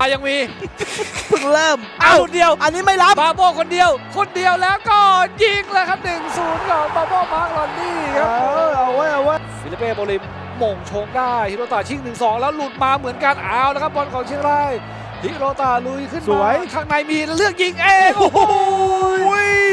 อะยังมี เพิ่งเริ่มเอาเอ้าคนเดียว อันนี้ไม่รับ บาโบคนเดียว คนเดียวแล้วก็ยิงเลยครับ 1-0ของบาโบมาร์กลอนดี้คเอรับอเอาไว้เอาไว้ฟิลิเป้โบลิมหม่งชงได้ฮิโรตาชิง 1 2 แล้วหลุดมาเหมือนกันเอาแล้วครับบอลของเชียงรายฮิโรตาลุยขึ้นสมาวยข้างในมีเลือกยิงเองโอ้โห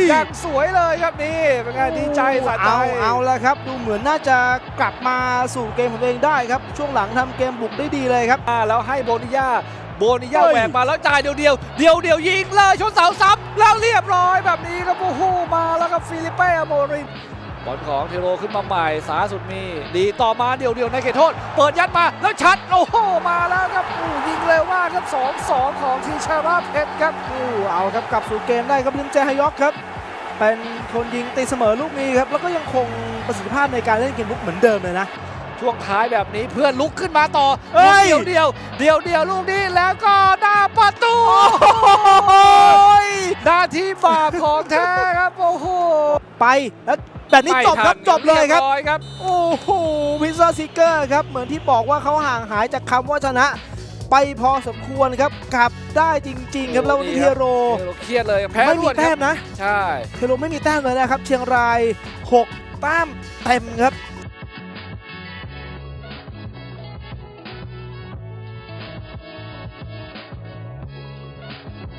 อย่างสวยเลยครับนี่เป็นไงดีใจสะใจ เอาเอาแล้วครับ ดูเหมือนน่าจะกลับมาสู่เกมของตัวเองได้ครับ ช่วงหลังทำเกมบุกได้ดีเลยครับ อ่าแล้วให้โบนิยา โบนิยาเฮ้ยแหวกมาแล้วจ่ายเดียวเดียวเดียวเดียวยิงเลยชนเสาซ้ำแล้วเรียบร้อยแบบนี้ครับโอ้โหมาแล้วครับฟิลิปเป้อโมริมบอลของเทโรขึ้นมาใหม่สาสุดมี ดีต่อมาเดียวเดียวในเขตโทษ เปิดยัดมาแล้วชัดโอ้โหมาแล้วครับอู้ยิงเร็วมากครับ2 2ของทีชาราเพชรครับอู้เอาครับกลับสู่เกมได้ครับลิมเจฮยอกครับเป็นคนยิงตีเสมอลูกนี้ครับแล้วก็ยังคงประสิทธิภาพในการเล่นเกมบุกเหมือนเดิมเลยนะ ช่วงท้ายแบบนี้เพื่อนลุกขึ้นมาต่อเอ้ย เดียวเดียวเดียวเดียวลูกนี้แล้วก็หน้าประตูโอ้ยหน้าที่บาปของแท้ครับโอ้โหไปแล้วแบบนี้จบครับไม่ทันจบเลยครับเรียอยครับ โอ้โหพิซซ่าซิกเกอร์ครับ เหมือนที่บอกว่าเขาห่างหายจากคำว่าชนะ ไปพอสมควรครับกลับได้จริง ๆ ครับแล้ววันนี้เทโรเทโรเครียดเลยแพ้ไม่รมีวดคแต้รับมนะ ใช่เทโรไม่มีแต้มเลยนะครับ เชียงราย 6 แต้มเต็มครับ